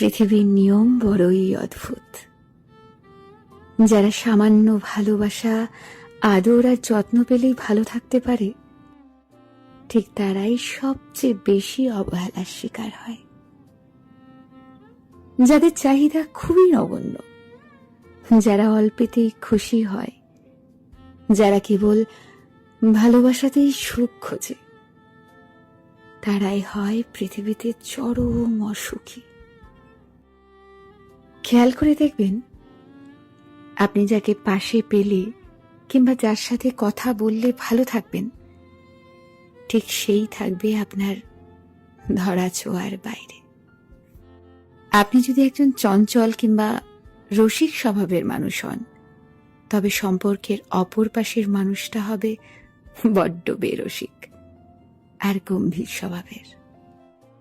পৃথিবীর নিয়ম বড়ই অদ্ভুত। যারা সামান্য ভালোবাসা, আদর আর যত্ন পেলেই ভালো থাকতে পারে, ঠিক তারাই সবচেয়ে বেশি অবহেলার শিকার হয়। যাদের চাহিদা খুবই নগণ্য, যারা অল্পেতেই খুশি হয়, যারা কেবল ভালোবাসাতেই সুখ খোঁজে, তারাই হয় পৃথিবীতে চরম অসুখী। খেয়াল করে দেখবেন, আপনি যাকে পাশে পেলে কিংবা যার সাথে কথা বললে ভালো থাকবেন, ঠিক সেই থাকবে আপনার ধরা ছোঁয়ার বাইরে। আপনি যদি একজন চঞ্চল কিংবা রসিক স্বভাবের মানুষ হন, তবে সম্পর্কের অপর পাশের মানুষটা হবে বড্ড বেরসিক আর গম্ভীর স্বভাবের।